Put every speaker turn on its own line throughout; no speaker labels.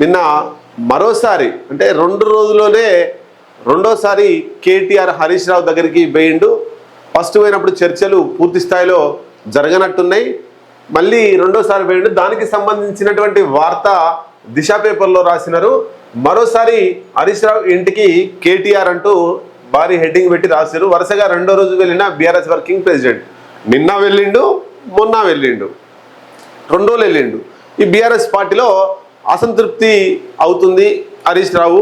నిన్న మరోసారి అంటే రెండు రోజుల్లోనే రెండోసారి కేటీఆర్ హరీష్ రావు దగ్గరికి పోయిండు ఫస్ట్ పోయినప్పుడు చర్చలు పూర్తి స్థాయిలో జరగనట్టున్నాయి. మళ్ళీ రెండోసారి పోయిండు దానికి సంబంధించినటువంటి వార్త దిశ పేపర్లో రాసినారు. మరోసారి హరీష్ రావు ఇంటికి కేటీఆర్ అంటూ భారీ హెడ్డింగ్ పెట్టి రాశారు వరుసగా రెండో రోజు వెళ్ళిన బీఆర్ఎస్ వర్కింగ్ ప్రెసిడెంట్. నిన్న వెళ్ళిండు మొన్న వెళ్ళిండు. రెండు రోజులు వెళ్ళిండు. ఈ బీఆర్ఎస్ పార్టీలో అసంతృప్తి అవుతుంది హరీష్ రావు.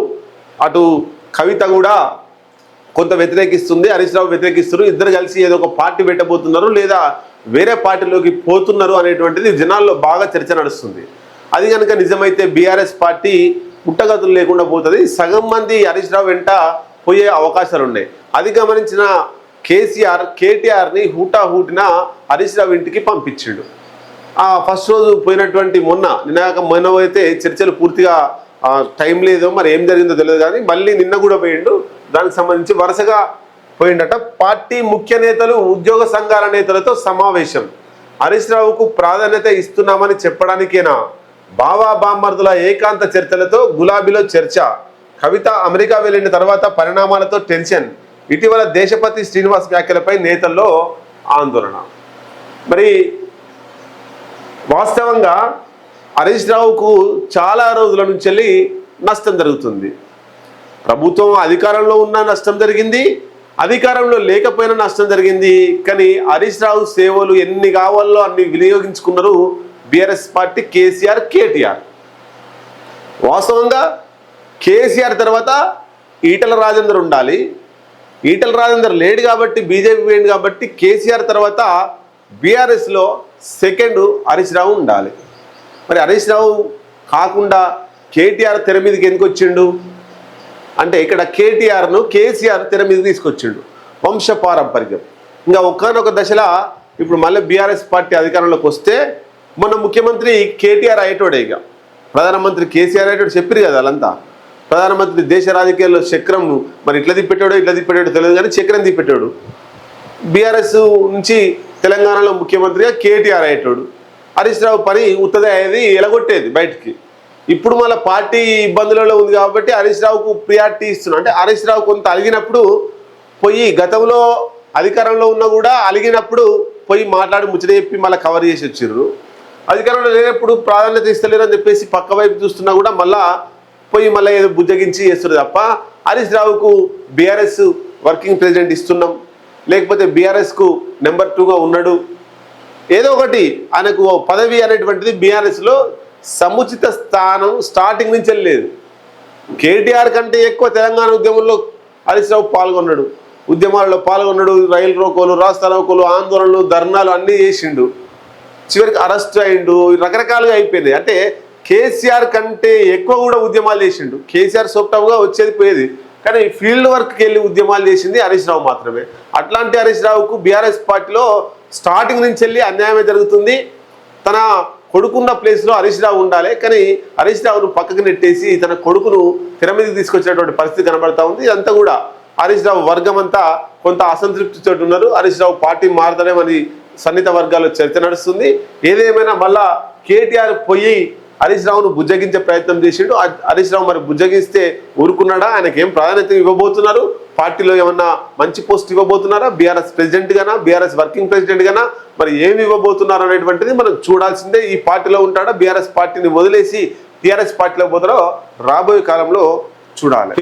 అటు కవిత కూడా కొంత వ్యతిరేకిస్తుంది హరీష్ రావు వ్యతిరేకిస్తున్నారు. ఇద్దరు కలిసి ఏదో ఒక పార్టీ పెట్టబోతున్నారు లేదా వేరే పార్టీలోకి పోతున్నారు అనేటువంటిది జనాల్లో బాగా చర్చ నడుస్తుంది. అది కనుక నిజమైతే బీఆర్ఎస్ పార్టీ పుట్టగతులు లేకుండా పోతుంది. సగం మంది హరీష్ రావు వెంట పోయే అవకాశాలు ఉన్నాయి అది గమనించిన కేసీఆర్ కేటీఆర్ని హూటా హూటిన హరీష్ రావు ఇంటికి పంపించిండు. ఫస్ట్ రోజు పోయినటువంటి మొన్న నిన్న మొన్న అయితే చర్చలు పూర్తిగా టైం లేదో మరి ఏం జరిగిందో తెలియదు కానీ మళ్ళీ నిన్న కూడా పోయిండు. దానికి సంబంధించి వరుసగా పోయిండట. పార్టీ ముఖ్య నేతలు ఉద్యోగ సంఘాల నేతలతో సమావేశం. హరీష్ రావుకు ప్రాధాన్యత ఇస్తున్నామని చెప్పడానికేనా? బావా బామ్మర్దుల ఏకాంత చర్చలతో గులాబీలో చర్చ. కవిత అమెరికా వెళ్ళిన తర్వాత పరిణామాలతో టెన్షన్. ఇటీవల దేశపతి శ్రీనివాస్ వ్యాఖ్యలపై నేతల్లో ఆందోళన. మరి వాస్తవంగా హరీష్ రావుకు చాలా రోజుల నుంచి వెళ్ళి నష్టం జరుగుతుంది. ప్రభుత్వం అధికారంలో ఉన్న నష్టం జరిగింది అధికారంలో లేకపోయినా నష్టం జరిగింది. కానీ హరీష్ రావు సేవలు ఎన్ని కావాలో అన్ని వినియోగించుకున్నారు బీఆర్ఎస్ పార్టీ కేసీఆర్ కేటీఆర్. వాస్తవంగా కేసీఆర్ తర్వాత ఈటల రాజేందర్ ఉండాలి. ఈటల రాజేందర్ లేడు కాబట్టి బీజేపీ పోయింది కాబట్టి కేసీఆర్ తర్వాత బీఆర్ఎస్లో సెకండ్ హరీష్ రావు ఉండాలి. మరి హరీష్ రావు కాకుండా కేటీఆర్ తెర మీదకి ఎందుకు వచ్చిండు? అంటే ఇక్కడ కేటీఆర్ను కేసీఆర్ తెర మీద తీసుకొచ్చిండు. వంశ పారంపర్యం ఇంకా ఒకనొక దశలో ఇప్పుడు మళ్ళీ బీఆర్ఎస్ పార్టీ అధికారంలోకి వస్తే మన ముఖ్యమంత్రి కేటీఆర్ అయ్యేటోడే ఇక. ప్రధానమంత్రి కేసీఆర్ అయ్యేటోడు చెప్పారు కదా వాళ్ళంతా ప్రధానమంత్రి దేశ రాజకీయాల్లో చక్రం మరి ఇట్లా తిప్పెట్టాడో ఇట్లా తిప్పెట్టాడో తెలియదు కానీ చక్రం తిప్పెట్టాడు బీఆర్ఎస్ నుంచి తెలంగాణలో ముఖ్యమంత్రిగా కేటీఆర్ అయ్యేటోడు. హరీష్ రావు పని ఉత్తదే అయ్యేది ఎలగొట్టేది బయటికి. ఇప్పుడు మళ్ళీ పార్టీ ఇబ్బందులలో ఉంది కాబట్టి హరీష్ రావుకు ప్రియారిటీ ఇస్తున్నాం. అంటే హరీష్ రావు కొంత అలిగినప్పుడు పోయి గతంలో అధికారంలో ఉన్నా కూడా అలిగినప్పుడు పోయి మాట్లాడి ముచ్చట చెప్పి మళ్ళీ కవర్ చేసి వచ్చిర్రు. అధికారంలో లేనప్పుడు ప్రాధాన్యత ఇస్తలేరు అని చెప్పేసి పక్క వైపు చూస్తున్నా కూడా మళ్ళా పోయి మళ్ళీ ఏదో బుజ్జగించి చేస్తున్నారు తప్ప హరీష్ రావుకు బీఆర్ఎస్ వర్కింగ్ ప్రెసిడెంట్ ఇస్తున్నాం. లేకపోతే బీఆర్ఎస్కు నెంబర్ టూగా ఉన్నాడు. ఏదో ఒకటి ఆయనకు పదవి అనేటువంటిది బీఆర్ఎస్లో సముచిత స్థానం స్టార్టింగ్ నుంచి లేదు కేటీఆర్ కంటే ఎక్కువ తెలంగాణ ఉద్యమంలో హరీష్ రావు పాల్గొన్నాడు. ఉద్యమాలలో పాల్గొన్నాడు రైలు రోకోలు రాస్తా రోకోలు ఆందోళనలు ధర్నాలు అన్నీ చేసిండు. చివరికి అరెస్ట్ అయిండు రకరకాలుగా అయిపోయింది. అంటే కేసీఆర్ కంటే ఎక్కువ కూడా ఉద్యమాలు చేసిండు. కేసీఆర్ సొప్టవ్గా వచ్చేది పోయేది. కానీ ఫీల్డ్ వర్క్కి వెళ్ళి ఉద్యమాలు చేసింది హరీష్ రావు మాత్రమే. అట్లాంటి హరీష్ రావుకు బీఆర్ఎస్ పార్టీలో స్టార్టింగ్ నుంచి వెళ్ళి అన్యాయమే జరుగుతుంది. తన కొడుకున్న ప్లేస్లో హరీష్ రావు ఉండాలి. కానీ హరీష్ రావును పక్కకు నెట్టేసి తన కొడుకును తెర మీదకి తీసుకొచ్చినటువంటి పరిస్థితి కనబడతా ఉంది. ఇదంతా కూడా హరీష్ రావు వర్గం అంతా కొంత అసంతృప్తితో ఉన్నారు. హరీష్ రావు పార్టీ మారదనేమని సన్నిహిత వర్గాల్లో చర్చ నడుస్తుంది. ఏదేమైనా మళ్ళా కేటీఆర్ పోయి హరీష్ రావును బుజ్జగించే ప్రయత్నం చేసిండు. హరీష్ రావు మరి బుజ్జగిస్తే ఊరుకున్నాడా? ఆయనకి ఏం ప్రాధాన్యత ఇవ్వబోతున్నారు? పార్టీలో ఏమన్నా మంచి పోస్ట్ ఇవ్వబోతున్నారా? బీఆర్ఎస్ ప్రెసిడెంట్ గానా? బీఆర్ఎస్ వర్కింగ్ ప్రెసిడెంట్ గానా? మరి ఏమి ఇవ్వబోతున్నారు అనేటువంటిది మనం చూడాల్సిందే. ఈ పార్టీలో ఉంటాడా? బీఆర్ఎస్ పార్టీని వదిలేసి టీఆర్ఎస్ పార్టీలో పోతారో రాబోయే కాలంలో చూడాలి.